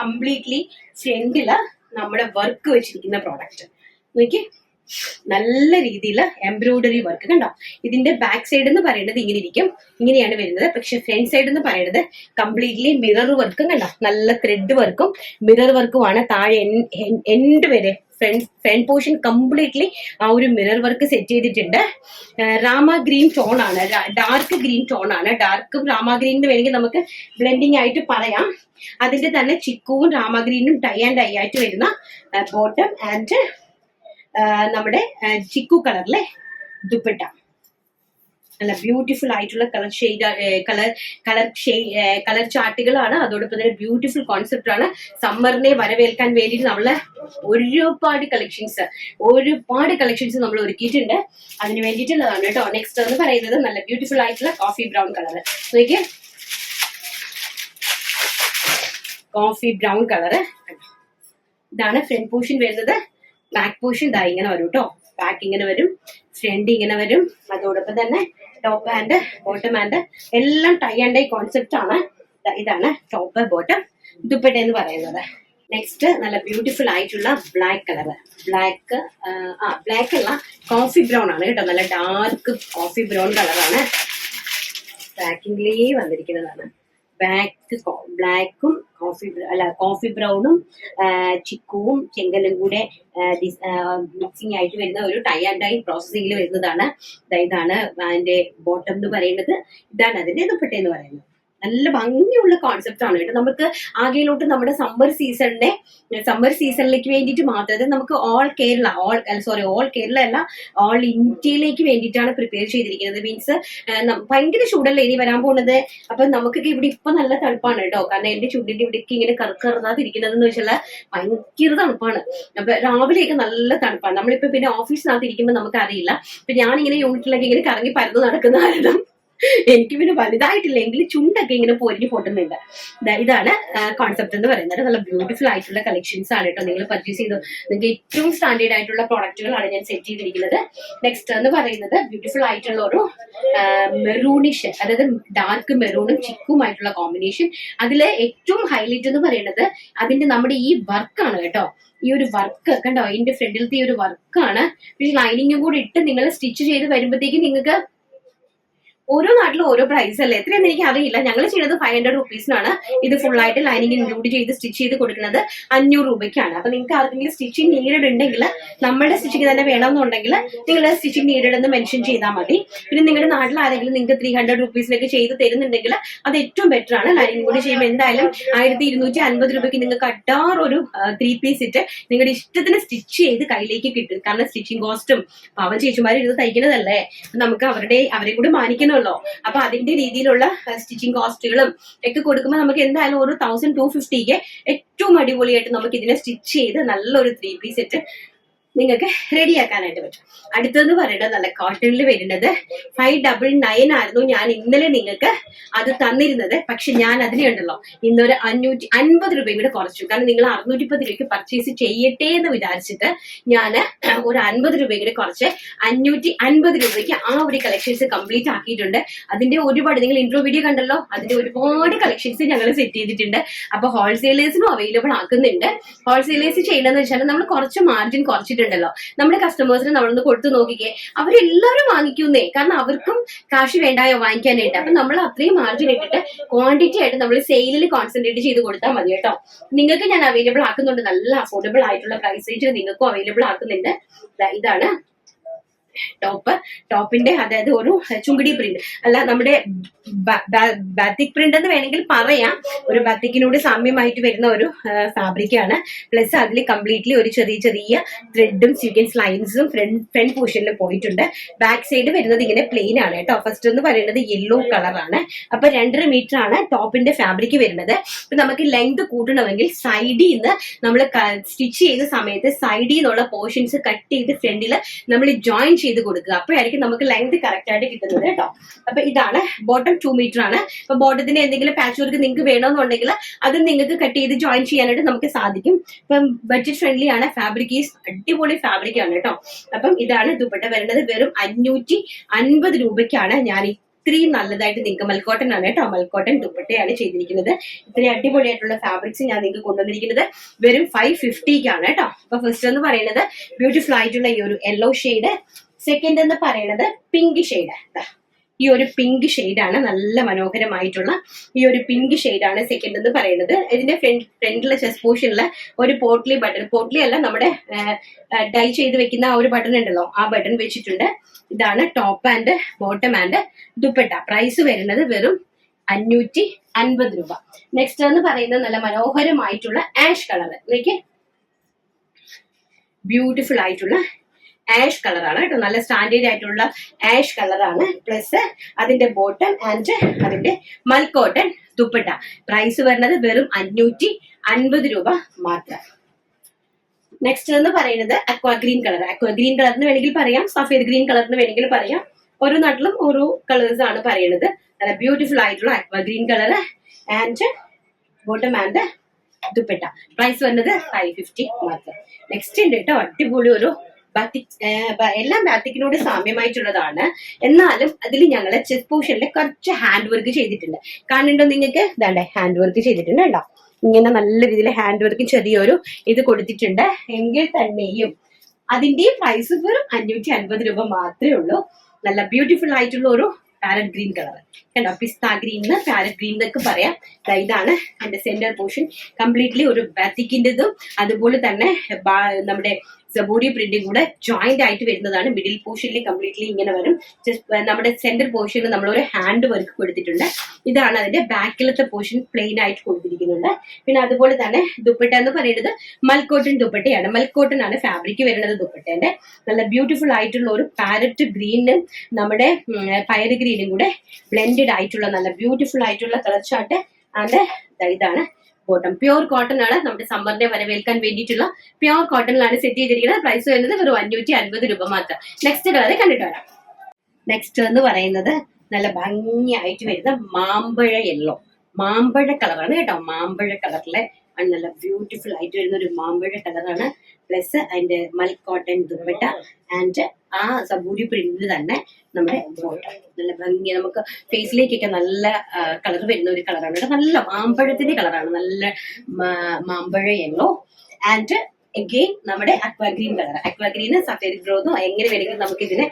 കംപ്ലീറ്റ്ലി ഫ്രണ്ടിൽ നമ്മുടെ വർക്ക് വെച്ചിരിക്കുന്ന പ്രോഡക്റ്റ് നോക്കി നല്ല രീതിയിൽ എംബ്രോയിഡറി വർക്ക് കണ്ടോ? ഇതിന്റെ ബാക്ക് സൈഡ് എന്ന് പറയുന്നത് ഇങ്ങനെ ഇരിക്കും. ഇങ്ങനെയാണ് വരുന്നത്. പക്ഷെ ഫ്രണ്ട് സൈഡ് എന്ന് പറയുന്നത് കംപ്ലീറ്റ്ലി മിറർ വർക്കും കണ്ടോ? നല്ല ത്രെഡ് വർക്കും മിറർ വർക്കുമാണ് താഴെ എൻഡ് വരെ ഫ്രണ്ട് ഫ്രണ്ട് പോർഷൻ കംപ്ലീറ്റ്ലി ആ ഒരു മിറർ വർക്ക് സെറ്റ് ചെയ്തിട്ടുണ്ട്. രാമ ഗ്രീൻ ടോൺ ആണ്. ഡാർക്ക് ഗ്രീൻ ടോൺ ആണ്. ഡാർക്കും രാമ എന്ന് വേണമെങ്കിൽ നമുക്ക് ബ്ലെൻഡിങ് ആയിട്ട് പറയാം. അതിന്റെ തന്നെ ചിക്കുവും രാമ ഗ്രീനും ടൈ ആൻഡ് ടൈ ആയിട്ട് വരുന്ന ബോട്ടം ആൻഡ് നമ്മുടെ ചിക്കു കളറിലെ ദുപ്പട്ട. നല്ല ബ്യൂട്ടിഫുൾ ആയിട്ടുള്ള colour shade colour colour colour ചാർട്ടുകളാണ് അതോടൊപ്പം തന്നെ ബ്യൂട്ടിഫുൾ കോൺസെപ്റ്റ് ആണ്. സമ്മറിനെ വരവേൽക്കാൻ വേണ്ടിയിട്ട് നമ്മൾ ഒരുപാട് കളക്ഷൻസ് ഒരുപാട് കളക്ഷൻസ് നമ്മൾ ഒരുക്കിയിട്ടുണ്ട്. അതിന് വേണ്ടിയിട്ടുള്ളതാണ് കേട്ടോ. നെക്സ്റ്റ് എന്ന് പറയുന്നത് നല്ല ബ്യൂട്ടിഫുൾ ആയിട്ടുള്ള കോഫി ബ്രൗൺ കളർ നോക്കിയേ. കോഫി ബ്രൗൺ കളറ് ഇതാണ് ഫ്രണ്ട് പോർഷൻ വരുന്നത്. ബാക്ക് പോർഷൻ ഇതാ ഇങ്ങനെ വരും കേട്ടോ ബാക്ക് ഇങ്ങനെ വരും ഫ്രണ്ട് ഇങ്ങനെ വരും. അതോടൊപ്പം തന്നെ ടോപ്പ് ആൻഡ് ബോട്ടം ആൻഡ് എല്ലാം ടൈ ആൻഡ് ഐ കോൺസെപ്റ്റ് ആണ്. ഇതാണ് ടോപ്പ് ബോട്ടം ദുപ്പട്ട എന്ന് പറയുന്നത്. നെക്സ്റ്റ് നല്ല ബ്യൂട്ടിഫുൾ ആയിട്ടുള്ള ബ്ലാക്ക് കളർ ബ്ലാക്ക് ആ ബ്ലാക്ക് അല്ല കോഫി ബ്രൗൺ ആണ് കേട്ടോ. നല്ല ഡാർക്ക് കോഫി ബ്രൗൺ കളറാണ് പാക്കിംഗിലേ വന്നിരിക്കുന്നതാണ്. ബാക്ക് ബ്ലാക്കും കോഫി അല്ല കോഫി ബ്രൗണും ചിക്കുവും ചെങ്കലും കൂടെ മിക്സിംഗ് ആയിട്ട് വരുന്ന ഒരു ടൈ ആൻഡ് ടൈ പ്രോസസ്സിംഗിൽ വരുന്നതാണ്. ഇതാണ് അതിന്റെ ബോട്ടം എന്ന് പറയുന്നത്. ഇതാണ് അതിന്റെ ദുപ്പട്ട എന്ന് പറയുന്നത്. നല്ല ഭംഗിയുള്ള കോൺസെപ്റ്റ് ആണ് കേട്ടോ. നമുക്ക് ആകെയിലോട്ട് നമ്മുടെ സമ്മർ സീസണിനെ സമ്മർ സീസണിലേക്ക് വേണ്ടിയിട്ട് മാത്രമേ നമുക്ക് all Kerala all sorry all Kerala അല്ല ഓൾ ഇന്ത്യയിലേക്ക് വേണ്ടിയിട്ടാണ് പ്രിപ്പയർ ചെയ്തിരിക്കുന്നത്. മീൻസ് ഭയങ്കര ചൂടല്ലേ ഇനി വരാൻ പോകുന്നത് അപ്പൊ നമുക്കൊക്കെ ഇവിടെ ഇപ്പൊ നല്ല തണുപ്പാണ് കേട്ടോ. കാരണം എന്റെ ചൂടിന്റെ ഇവിടേക്ക് ഇങ്ങനെ കറുക്കറുതാതിരിക്കുന്നത് എന്ന് വെച്ചാൽ ഭയങ്കര തണുപ്പാണ്. അപ്പൊ രാവിലെയൊക്കെ നല്ല തണുപ്പാണ്. നമ്മളിപ്പോ പിന്നെ ഓഫീസിനകത്ത് ഇരിക്കുമ്പോൾ നമുക്കറിയില്ല. ഇപ്പൊ ഞാനിങ്ങനെ യൂണിറ്റിലൊക്കെ ഇങ്ങനെ കറങ്ങി പരന്ന് നടക്കുന്ന കാരണം എനിക്ക് പിന്നെ വലുതായിട്ടില്ല. എങ്കിലും ചുണ്ടൊക്കെ ഇങ്ങനെ പൊരിഞ്ഞു പൊട്ടുന്നുണ്ട്. ഇതാണ് കോൺസെപ്റ്റ് എന്ന് പറയുന്നത്. നല്ല ബ്യൂട്ടിഫുൾ ആയിട്ടുള്ള കളക്ഷൻസ് ആണ് കേട്ടോ നിങ്ങൾ പർച്ചേസ് ചെയ്തു നിങ്ങൾക്ക് ഏറ്റവും സ്റ്റാൻഡേർഡ് ആയിട്ടുള്ള പ്രോഡക്റ്റുകളാണ് ഞാൻ സെറ്റ് ചെയ്തിരിക്കുന്നത്. നെക്സ്റ്റ് എന്ന് പറയുന്നത് ബ്യൂട്ടിഫുൾ ആയിട്ടുള്ള ഒരു മെറൂണിഷ് അതായത് ഡാർക്ക് മെറൂണും ചിക്കുമായിട്ടുള്ള കോമ്പിനേഷൻ അതിലെ ഏറ്റവും ഹൈലൈറ്റ് എന്ന് പറയുന്നത് അതിന്റെ നമ്മുടെ ഈ വർക്കാണ് കേട്ടോ. ഈ ഒരു വർക്ക് കണ്ടോ? ഇതിന്റെ ഫ്രണ്ടിലത്തെ ഈ ഒരു വർക്കാണ് ലൈനിങ്ങും കൂടി ഇട്ട് നിങ്ങൾ സ്റ്റിച്ച് ചെയ്ത് വരുമ്പോഴത്തേക്കും നിങ്ങൾക്ക് ഓരോ നാട്ടിലും ഓരോ പ്രൈസ് അല്ലേ? എത്രയെന്ന് എനിക്ക് അറിയില്ല ഞങ്ങൾ ചെയ്യുന്നത് ഫൈവ് ഹൺഡ്രഡ് റുപ്പീസിനാണ് ഇത് ഫുൾ ആയിട്ട് ലൈനിങ് ഇൻക്ലൂഡ് ചെയ്ത് സ്റ്റിച്ച് ചെയ്ത് കൊടുക്കുന്നത് അഞ്ഞൂറ് രൂപയ്ക്കാണ്. അപ്പൊ നിങ്ങൾക്ക് ആർക്കെങ്കിലും സ്റ്റിച്ചിങ് നീഡഡ് ഉണ്ടെങ്കിൽ നമ്മുടെ സ്റ്റിച്ചിങ് തന്നെ വേണമെന്നുണ്ടെങ്കിൽ നിങ്ങൾ സ്റ്റിച്ചിങ് നീഡഡ് എന്ന് മെൻഷൻ ചെയ്താൽ മതി. പിന്നെ നിങ്ങളുടെ നാട്ടിൽ ആരെങ്കിലും നിങ്ങൾക്ക് ത്രീ ഹൺഡ്രഡ് റുപ്പീസിലേക്ക് ചെയ്ത് തരുന്നുണ്ടെങ്കിൽ അത് ഏറ്റവും ബെറ്റർ ആണ്. ലൈനിങ് കൂടി ചെയ്യുമ്പോൾ എന്തായാലും ആയിരത്തി ഇരുന്നൂറ്റി അൻപത് രൂപയ്ക്ക് നിങ്ങൾക്ക് അഡാർ ഒരു ത്രീ പീസ് ഇട്ട് നിങ്ങളുടെ ഇഷ്ടത്തിന് സ്റ്റിച്ച് ചെയ്ത് കയ്യിലേക്ക് കിട്ടും. കാരണം സ്റ്റിച്ചിങ് കോസ്റ്റും പാവം ചേച്ചിമാർ ഇത് തയ്ക്കുന്നതല്ലേ നമുക്ക് അവരുടെ അവരെ കൂടി മാനിക്കണമല്ലോ അപ്പൊ അതിന്റെ രീതിയിലുള്ള സ്റ്റിച്ചിങ് കോസ്റ്റുകളും ഒക്കെ കൊടുക്കുമ്പോൾ നമുക്ക് എന്തായാലും ഒരു തൗസൻഡ് ടു ഫിഫ്റ്റിക്ക് ഏറ്റവും അടിപൊളിയായിട്ട് നമുക്ക് ഇതിനെ സ്റ്റിച്ച് ചെയ്ത് നല്ലൊരു ത്രീ പീസ് സെറ്റ് നിങ്ങൾക്ക് റെഡിയാക്കാനായിട്ട് പറ്റും. അടുത്തെന്ന് പറയുന്നത് നല്ല കോട്ടണിൽ വരുന്നത് ഫൈവ് ഡബിൾ നയൻ ആയിരുന്നു ഞാൻ ഇന്നലെ നിങ്ങൾക്ക് അത് തന്നിരുന്നത്. പക്ഷെ ഞാൻ അതിനെ ഉണ്ടല്ലോ ഇന്നൊരു അഞ്ഞൂറ്റി അൻപത് രൂപയും കൂടെ കുറച്ചു. കാരണം നിങ്ങൾ അറുന്നൂറ്റി പത്ത് രൂപയ്ക്ക് പർച്ചേസ് ചെയ്യട്ടെ എന്ന് വിചാരിച്ചിട്ട് ഞാൻ ഒരു അൻപത് രൂപയും കൂടെ കുറച്ച് അഞ്ഞൂറ്റി അൻപത് രൂപയ്ക്ക് ആ ഒരു കളക്ഷൻസ് കംപ്ലീറ്റ് ആക്കിയിട്ടുണ്ട്. അതിന്റെ ഒരുപാട് നിങ്ങൾ ഇൻട്രോ വീഡിയോ കണ്ടല്ലോ അതിന്റെ ഒരുപാട് കളക്ഷൻസ് ഞങ്ങൾ സെറ്റ് ചെയ്തിട്ടുണ്ട്. അപ്പൊ ഹോൾസെയിലേഴ്സിനും അവൈലബിൾ ആക്കുന്നുണ്ട്. ഹോൾസെയിലേഴ്സ് ചെയ്യണമെന്ന് വെച്ചാൽ നമ്മൾ കുറച്ച് മാർജിൻ കുറച്ചിട്ടുണ്ടല്ലോ നമ്മുടെ കസ്റ്റമേഴ്സിന് നമ്മളൊന്ന് കൊടുത്തു നോക്കിക്കേ. അവരെല്ലാവരും വാങ്ങിക്കുന്നേ. കാരണം അവർക്കും കാശ് വേണ്ടായോ വാങ്ങിക്കാനായിട്ട്. അപ്പൊ നമ്മൾ അത്രയും മാർജിൻ ഇട്ടിട്ട് ക്വാണ്ടിറ്റി ആയിട്ട് നമ്മൾ സെയിലിൽ കോൺസെൻട്രേറ്റ് ചെയ്ത് കൊടുത്താൽ മതി കേട്ടോ. നിങ്ങൾക്ക് ഞാൻ അവൈലബിൾ ആക്കുന്നുണ്ട്. നല്ല അഫോർഡബിൾ ആയിട്ടുള്ള പ്രൈസ് റേഞ്ചിൽ നിങ്ങൾക്കും അവൈലബിൾ ആക്കുന്നുണ്ട്. ഇതാണ് ടോപ്പ് ടോപ്പിന്റെ അതായത് ഒരു ചുങ്കിടി പ്രിന്റ് അല്ല നമ്മുടെ ബാത്തിക് പ്രിന്റ് എന്ന് വേണമെങ്കിൽ പറയാം. ഒരു ബാത്തിക്കിനോട് സാമ്യമായിട്ട് വരുന്ന ഒരു ഫാബ്രിക് ആണ് പ്ലസ് അതിൽ കംപ്ലീറ്റ്ലി ഒരു ചെറിയ ചെറിയ ത്രെഡും സ്വീക്കൻസ് ലൈൻസും ഫ്രണ്ട് ഫ്രണ്ട് പോർഷനിൽ പോയിട്ടുണ്ട്. ബാക്ക് സൈഡ് വരുന്നത് ഇങ്ങനെ പ്ലെയിൻ ആണ് കേട്ടോ. ഫസ്റ്റ് എന്ന് പറയുന്നത് യെല്ലോ കളറാണ് അപ്പൊ രണ്ടര മീറ്റർ ആണ് ടോപ്പിന്റെ ഫാബ്രിക് വരുന്നത്. അപ്പൊ നമുക്ക് ലെങ്ത് കൂട്ടണമെങ്കിൽ സൈഡിൽ നിന്ന് നമ്മൾ സ്റ്റിച്ച് ചെയ്ത സമയത്ത് സൈഡിൽ നിന്നുള്ള പോർഷൻസ് കട്ട് ചെയ്ത് ഫ്രണ്ടിൽ നമ്മൾ ജോയിൻ ചെയ്ത് കൊടുക്കുക. അപ്പോഴായിരിക്കും നമുക്ക് ലെങ്ത് കറക്റ്റ് ആയിട്ട് കിട്ടുന്നത് കേട്ടോ. അപ്പൊ ഇതാണ് ബോട്ടം ടു മീറ്റർ ആണ്. അപ്പൊ ബോട്ടത്തിന് എന്തെങ്കിലും പാച്ച് വർക്ക് നിങ്ങൾക്ക് വേണമെന്നുണ്ടെങ്കിൽ അത് നിങ്ങൾക്ക് കട്ട് ചെയ്ത് ജോയിൻ ചെയ്യാനായിട്ട് നമുക്ക് സാധിക്കും. ഇപ്പം ബഡ്ജറ്റ് ഫ്രണ്ട്ലി ആണ്. ഫാബ്രിക് ഈസ് അടിപൊളി ഫാബ്രിക് ആണ് കേട്ടോ. അപ്പം ഇതാണ് ദുപ്പട്ട വരുന്നത്. വെറും അഞ്ഞൂറ്റി അൻപത് രൂപയ്ക്കാണ് ഞാൻ ഇത്രയും നല്ലതായിട്ട് നിങ്ങൾക്ക് മൽക്കോട്ടൻ ആണ് കേട്ടോ. മൽക്കോട്ടൻ ദുപ്പട്ടയാണ് ചെയ്തിരിക്കുന്നത്. ഇത്രയും അടിപൊളിയായിട്ടുള്ള ഫാബ്രിക്സ് ഞാൻ നിങ്ങൾക്ക് കൊണ്ടുവന്നിരിക്കുന്നത്. വെറും ഫൈവ് ഫിഫ്റ്റിക്കാണ് കേട്ടോ. അപ്പൊ ഫസ്റ്റ് എന്ന് പറയുന്നത് ബ്യൂട്ടിഫുൾ ആയിട്ടുള്ള ഈ ഒരു യെല്ലോ ഷെയ്ഡ് സെക്കൻഡ് എന്ന് പറയുന്നത് പിങ്ക് ഷെയ്ഡ് ഈ ഒരു പിങ്ക് ആണ് നല്ല മനോഹരമായിട്ടുള്ള ഈ ഒരു പിങ്ക് ആണ് സെക്കൻഡ് എന്ന് പറയുന്നത് ഇതിന്റെ ഫ്രണ്ട് ഫ്രണ്ടിലെ ചെസ് പോർഷനിലെ ഒരു പോട്ട്ലി ബട്ടൺ പോട്ട്ലി അല്ല നമ്മുടെ ഡൈ ചെയ്ത് വെക്കുന്ന ആ ഒരു ബട്ടൺ ഉണ്ടല്ലോ. ആ ബട്ടൺ വെച്ചിട്ടുണ്ട്. ഇതാണ് top and bottom and dupatta. Price വരുന്നത് വെറും അഞ്ഞൂറ്റി അൻപത് രൂപ. നെക്സ്റ്റ് എന്ന് പറയുന്നത് നല്ല മനോഹരമായിട്ടുള്ള ആഷ് കളർ നോക്കിയേ ബ്യൂട്ടിഫുൾ ആയിട്ടുള്ള ആഷ് കളറാണ് കേട്ടോ. നല്ല സ്റ്റാൻഡേർഡ് ആയിട്ടുള്ള ആഷ് കളറാണ് പ്ലസ് അതിന്റെ ബോട്ടം ആൻഡ് അതിന്റെ മൽക്കോട്ടൺ ദുപ്പട്ട. പ്രൈസ് വരുന്നത് വെറും അഞ്ഞൂറ്റി അൻപത് രൂപ മാത്രം. നെക്സ്റ്റ് എന്ന് പറയുന്നത് aqua green colour aqua green colour എന്ന് വേണമെങ്കിൽ പറയാം. സഫേദ് ഗ്രീൻ കളർ എന്ന് വേണമെങ്കിൽ പറയാം. ഓരോ നാട്ടിലും ഓരോ കളേഴ്സ് ആണ് പറയുന്നത് നല്ല ബ്യൂട്ടിഫുൾ ആയിട്ടുള്ള aqua green colour and bottom and dupatta. Price വരുന്നത് ഫൈവ് ഫിഫ്റ്റി മാത്രം. നെക്സ്റ്റ് ഉണ്ട് കേട്ടോ. അടിപൊളി ഒരു ബാത്തിക് എല്ലാം ബാത്തിക്കിനോട് സാമ്യമായിട്ടുള്ളതാണ്. എന്നാലും അതിൽ ഞങ്ങൾ ചെസ് പോർഷനിൽ കുറച്ച് ഹാൻഡ് വർക്ക് ചെയ്തിട്ടുണ്ട്. കാണുന്നുണ്ടോ നിങ്ങൾക്ക്? ഇതാണ്ടേ ഹാൻഡ് വർക്ക് ചെയ്തിട്ടുണ്ട് കേട്ടോ. ഇങ്ങനെ നല്ല രീതിയിൽ ഹാൻഡ് വർക്ക് ചെറിയൊരു ഇത് കൊടുത്തിട്ടുണ്ട്. എങ്കിൽ തന്നെയും അതിന്റെ പ്രൈസ് വെറും അഞ്ഞൂറ്റി അൻപത് രൂപ മാത്രമേ ഉള്ളൂ. നല്ല ബ്യൂട്ടിഫുൾ ആയിട്ടുള്ള ഒരു പാരറ്റ് ഗ്രീൻ കളർ കണ്ടോ? പിസ്ത ഗ്രീൻ പാരറ്റ് ഗ്രീൻ എന്നൊക്കെ പറയാം. ഇതാണ് അതിന്റെ സെന്റർ പോർഷൻ കംപ്ലീറ്റ്ലി ഒരു ബാത്തിക്കിന്റെതും അതുപോലെ തന്നെ നമ്മുടെ സബോഡി പ്രിന്റും കൂടെ ജോയിന്റ് ആയിട്ട് വരുന്നതാണ്. മിഡിൽ പോർഷനിൽ കംപ്ലീറ്റ്ലി ഇങ്ങനെ വരും. ജസ്റ്റ് നമ്മുടെ സെന്റർ പോർഷനിൽ നമ്മൾ ഒരു ഹാൻഡ് വർക്ക് കൊടുത്തിട്ടുണ്ട്. ഇതാണ് അതിന്റെ ബാക്കിലത്തെ പോർഷൻ പ്ലെയിൻ ആയിട്ട് കൊടുത്തിരിക്കുന്നുണ്ട്. പിന്നെ അതുപോലെ തന്നെ ദുപ്പട്ട എന്ന് പറയുന്നത് മൽക്കോട്ടൺ ദുപ്പട്ടയാണ്. മൽക്കോട്ടൺ ആണ് ഫാബ്രിക് വരുന്നത് ദുപ്പട്ടേന്റെ നല്ല ബ്യൂട്ടിഫുൾ ആയിട്ടുള്ള ഒരു പാരറ്റ് ഗ്രീനും നമ്മുടെ പയർ ഗ്രീനും കൂടെ ബ്ലെൻഡഡ് ആയിട്ടുള്ള നല്ല ബ്യൂട്ടിഫുൾ ആയിട്ടുള്ള കളർ ചാർട്ട് ആൻഡ് ഇതാണ്. ബോട്ടം പ്യൂർ കോട്ടൺ ആണ് നമ്മുടെ സമ്മറിനെ വരവേൽക്കാൻ വേണ്ടിയിട്ടുള്ള പ്യൂർ കോട്ടണിലാണ് സെറ്റ് ചെയ്തിരിക്കുന്നത്. പ്രൈസ് വരുന്നത് വെറും അഞ്ഞൂറ്റി അൻപത് രൂപ മാത്രം. നെക്സ്റ്റ് കളർ കണ്ടിട്ട് വരാം. നെക്സ്റ്റ് എന്ന് പറയുന്നത് നല്ല ഭംഗിയായിട്ട് വരുന്ന മാമ്പഴ യെല്ലോ മാമ്പഴ കളറാണ് കേട്ടോ. മാമ്പഴ കളറിലെ നല്ല ബ്യൂട്ടിഫുൾ ആയിട്ട് വരുന്ന ഒരു മാമ്പഴ കളറാണ് പ്ലസ് അതിന്റെ മൽക്ക് കോട്ടൺ ദുപ്പട്ട ആൻഡ് ആ സബൂരി പ്രിന്റിൽ തന്നെ നമ്മുടെ നല്ല ഭംഗി. നമുക്ക് ഫേസിലേക്കൊക്കെ നല്ല കളർ വരുന്ന ഒരു കളറാണ് നല്ല മാമ്പഴത്തിന്റെ കളറാണ് നല്ല മാമ്പഴ യെല്ലോ ആൻഡ് എഗെയിൻ നമ്മുടെ അക്വാഗ്രീൻ കളർ അക്വാഗ്രീന് സഫേദ് ഗ്രോത്തും എങ്ങനെ വേണമെങ്കിലും നമുക്ക് ഇതിനെ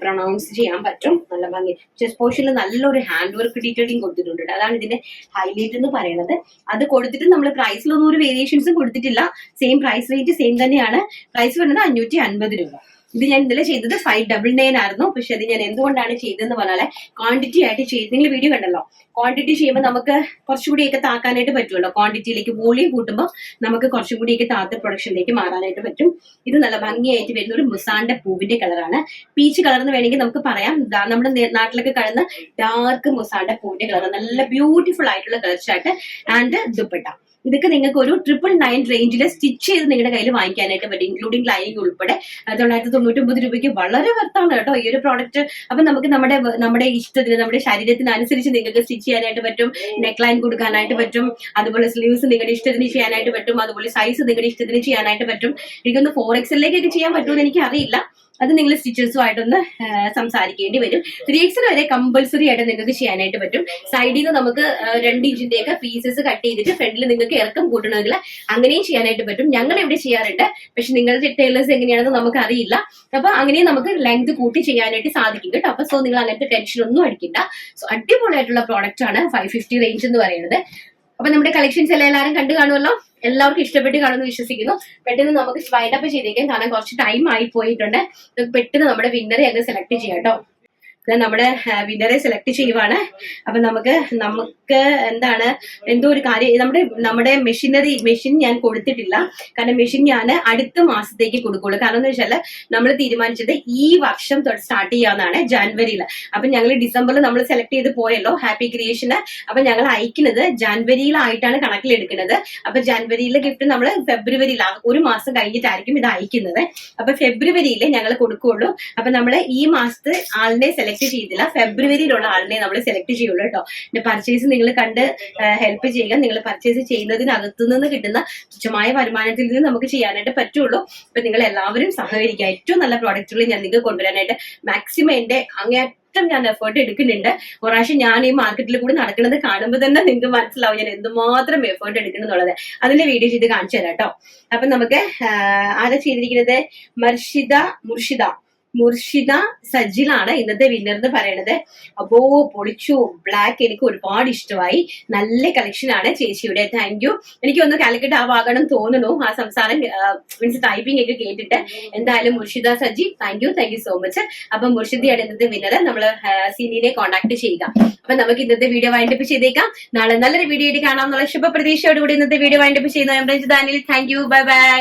പ്രൊണൗൺസ് ചെയ്യാൻ പറ്റും. നല്ല ഭംഗി. ചെസ് നല്ലൊരു ഹാൻഡ് വർക്ക് ഡീറ്റെയിലിംഗ് കൊടുത്തിട്ടുണ്ട് അതാണ് ഇതിന്റെ ഹൈലൈറ്റ് എന്ന് പറയുന്നത് അത് കൊടുത്തിട്ട് നമ്മൾ പ്രൈസിലൊന്നും ഒരു വേരിയേഷൻസും കൊടുത്തിട്ടില്ല. സെയിം പ്രൈസ് റേറ്റ് സെയിം തന്നെയാണ്. പ്രൈസ് വരുന്നത് അഞ്ഞൂറ്റി അൻപത് രൂപ. ഇത് ഞാൻ ഇന്നലെ ചെയ്തത് ഫൈവ് ഡബിൾ നയൻ ആയിരുന്നു. പക്ഷെ അത് ഞാൻ എന്തുകൊണ്ടാണ് ചെയ്തതെന്ന് പറഞ്ഞാൽ ക്വാണ്ടിറ്റി ആയിട്ട് ചെയ്ത് നിങ്ങൾ വീഡിയോ കണ്ടല്ലോ. ക്വാണ്ടിറ്റി ചെയ്യുമ്പോൾ നമുക്ക് കുറച്ചുകൂടിയൊക്കെ താക്കാനായിട്ട് പറ്റുമല്ലോ. ക്വാണ്ടിറ്റിയിലേക്ക് വോളിയം കൂട്ടുമ്പോൾ നമുക്ക് കുറച്ചും കൂടിയൊക്കെ താത്ത പ്രൊഡക്ഷനിലേക്ക് മാറാനായിട്ട് പറ്റും. ഇത് നല്ല ഭംഗിയായിട്ട് വരുന്ന ഒരു മുസാന്റെ പൂവിന്റെ കളറാണ് പീച്ച് കളർ എന്ന് വേണമെങ്കിൽ നമുക്ക് പറയാം. നമ്മുടെ നാട്ടിലൊക്കെ കാണുന്ന ഡാർക്ക് മുസാന്റെ പൂവിന്റെ കളർ നല്ല ബ്യൂട്ടിഫുൾ ആയിട്ടുള്ള കളർ ആൻഡ് ദുപ്പട്ട. ഇതൊക്കെ നിങ്ങൾക്ക് ഒരു ട്രിപ്പിൾ നയൻ റേഞ്ചിൽ സ്റ്റിച്ച് ചെയ്ത് നിങ്ങളുടെ കയ്യിൽ വാങ്ങിക്കാനായിട്ട് പറ്റും ഇൻക്ലൂഡിംഗ് ലൈനിങ് ഉൾപ്പെടെ. തൊള്ളായിരത്തി തൊണ്ണൂറ്റി ഒമ്പത് രൂപയ്ക്ക് വളരെ വർത്താണ് കേട്ടോ ഈ ഒരു പ്രോഡക്റ്റ് അപ്പൊ നമുക്ക് നമ്മുടെ നമ്മുടെ ഇഷ്ടത്തിന് നമ്മുടെ ശരീരത്തിന് അനുസരിച്ച് നിങ്ങൾക്ക് സ്റ്റിച്ച് ചെയ്യാനായിട്ട് പറ്റും നെക്ക് ലൈൻ കൊടുക്കാനായിട്ട് പറ്റും അതുപോലെ സ്ലീവ്സ് നിങ്ങളുടെ ഇഷ്ടത്തിന് ചെയ്യാനായിട്ട് പറ്റും അതുപോലെ സൈസ് നിങ്ങളുടെ ഇഷ്ടത്തിന് ചെയ്യാനായിട്ട് പറ്റും. എനിക്കൊന്ന് ഫോർ എക്സലിലേക്കൊക്കെ ചെയ്യാൻ പറ്റുമെന്ന് എനിക്ക് അറിയില്ല അത് നിങ്ങൾ സ്റ്റിച്ചേഴ്സുമായിട്ടൊന്ന് സംസാരിക്കേണ്ടി വരും. ത്രീ എക്സൽ വരെ കമ്പൽസറി ആയിട്ട് നിങ്ങൾക്ക് ചെയ്യാനായിട്ട് പറ്റും. സൈഡിൽ നിന്ന് നമുക്ക് രണ്ട് ഇഞ്ചിന്റെ ഒക്കെ പീസസ് കട്ട് ചെയ്തിട്ട് ഫ്രണ്ടിൽ നിങ്ങൾക്ക് ഇറക്കം കൂട്ടണമെങ്കിൽ അങ്ങനെയും ചെയ്യാനായിട്ട് പറ്റും. ഞങ്ങൾ ഇവിടെ ചെയ്യാറുണ്ട്. പക്ഷെ നിങ്ങളുടെ ടൈലേഴ്സ് എങ്ങനെയാണെന്ന് നമുക്ക് അറിയില്ല അപ്പൊ അങ്ങനെയും നമുക്ക് ലെങ്ത് കൂട്ടി ചെയ്യാനായിട്ട് സാധിക്കും കേട്ടോ. അപ്പൊ സോ നിങ്ങൾ അങ്ങനത്തെ ടെൻഷൻ ഒന്നും അടിക്കില്ല സോ അടിപൊളിയായിട്ടുള്ള പ്രോഡക്റ്റ് ആണ് ഫൈവ് ഫിഫ്റ്റി റേഞ്ച് എന്ന് പറയുന്നത്. അപ്പൊ നമ്മുടെ കളക്ഷൻസ് എല്ലാം എല്ലാവരും കണ്ടു കാണുമല്ലോ? എല്ലാവർക്കും ഇഷ്ടപ്പെട്ട് കാണുമെന്ന് വിശ്വസിക്കുന്നു. പെട്ടെന്ന് നമുക്ക് വൈൻഡപ്പ് ചെയ്തേക്കാം. കാരണം കുറച്ച് ടൈം ആയി പോയിട്ടുണ്ട്. പെട്ടെന്ന് നമ്മുടെ വിന്നറെ അങ്ങ് സെലക്ട് ചെയ്യാം കേട്ടോ. നമ്മുടെ വിന്നറെ സെലക്ട് ചെയ്യുവാണ്. അപ്പൊ നമുക്ക് നമുക്ക് എന്താണ് എന്തോ ഒരു കാര്യം നമ്മുടെ നമ്മുടെ മെഷീനറി മെഷീൻ ഞാൻ കൊടുത്തിട്ടില്ല. കാരണം മെഷീൻ ഞാൻ അടുത്ത മാസത്തേക്ക് കൊടുക്കുള്ളൂ. കാരണം എന്ന് വെച്ചാൽ നമ്മൾ തീരുമാനിച്ചത് ഈ വർഷം സ്റ്റാർട്ട് ചെയ്യാന്നാണ് ജാൻവരിയിൽ അപ്പൊ ഞങ്ങൾ ഡിസംബറിൽ നമ്മൾ സെലക്ട് ചെയ്ത് പോയല്ലോ ഹാപ്പി ക്രിയേഷന് അപ്പൊ ഞങ്ങൾ അയക്കുന്നത് ജാൻവരിയിലായിട്ടാണ് കണക്കിലെടുക്കുന്നത്. അപ്പൊ ജാൻവരിയിലെ ഗിഫ്റ്റ് നമ്മൾ ഫെബ്രുവരിയിൽ ഒരു മാസം കഴിഞ്ഞിട്ടായിരിക്കും ഇത് അയക്കുന്നത്. അപ്പൊ ഫെബ്രുവരിയിൽ ഞങ്ങൾ കൊടുക്കുകയുള്ളൂ അപ്പൊ നമ്മൾ ഈ മാസത്തെ ആളിനെ സെലക്ട് ചെയ്തില്ല ഫെബ്രുവരിയിലുള്ള ആളിനെ നമ്മൾ സെലക്ട് ചെയ്യുള്ളൂ കേട്ടോ. പിന്നെ പർച്ചേസ് നിങ്ങൾ കണ്ട് ഹെൽപ്പ് ചെയ്യുക. നിങ്ങൾ പർച്ചേസ് ചെയ്യുന്നതിനകത്തു നിന്ന് കിട്ടുന്ന തുച്ഛമായ വരുമാനത്തിൽ നിന്ന് നമുക്ക് ചെയ്യാനായിട്ട് പറ്റുള്ളൂ. അപ്പൊ നിങ്ങൾ എല്ലാവരും സഹകരിക്കുക. ഏറ്റവും നല്ല പ്രോഡക്റ്റുകൾ ഞാൻ നിങ്ങൾക്ക് കൊണ്ടുവരാനായിട്ട് മാക്സിമം എന്റെ അങ്ങേ ഞാൻ എഫേർട്ട് എടുക്കുന്നുണ്ട്. പ്രാവശ്യം ഞാൻ ഈ മാർക്കറ്റിൽ കൂടി നടക്കുന്നത് കാണുമ്പോൾ തന്നെ നിങ്ങൾക്ക് മനസ്സിലാവും ഞാൻ എന്തുമാത്രം എഫേർട്ട് എടുക്കുന്നുള്ളത്. അതിന്റെ വീഡിയോ ചെയ്ത് കാണിച്ചു തരാം കേട്ടോ. അപ്പൊ നമുക്ക് ആരാ ചെയ്തിരിക്കുന്നത്? മർഷിദ മുർഷിദ. മുർഷിദ സജിലാണ് ഇന്നത്തെ വിന്നർ എന്ന് പറയുന്നത് അപ്പോ പൊളിച്ചു ബ്ലാക്ക് എനിക്ക് ഒരുപാട് ഇഷ്ടമായി. നല്ല കളക്ഷൻ ആണ് ചേച്ചിയുടെ. താങ്ക് യു എനിക്ക് ഒന്ന് കാലിക്കറ്റ് ആ വാഗണം തോന്നുന്നു. ആ സംസാരം മീൻസ് ടൈപ്പിംഗ് ഒക്കെ കേട്ടിട്ട്. എന്തായാലും Murshida Saji thank you thank you so much അപ്പൊ മുർഷിദയാണ് ഇന്നത്തെ വിന്നർ നമ്മൾ സിനിനെ കോൺടാക്ട് ചെയ്യുക. അപ്പൊ നമുക്ക് ഇന്നത്തെ വീഡിയോ വൈൻഡപ്പ് ചെയ്തേക്കാം. നാളെ നല്ലൊരു വീഡിയോ ആയിട്ട് കാണാം എന്നുള്ള ശുഭപ്രതീക്ഷയോടുകൂടി ഇന്നത്തെ വീഡിയോ വൈൻഡപ്പ് ചെയ്യുന്ന താങ്ക് യു ബൈ ബൈ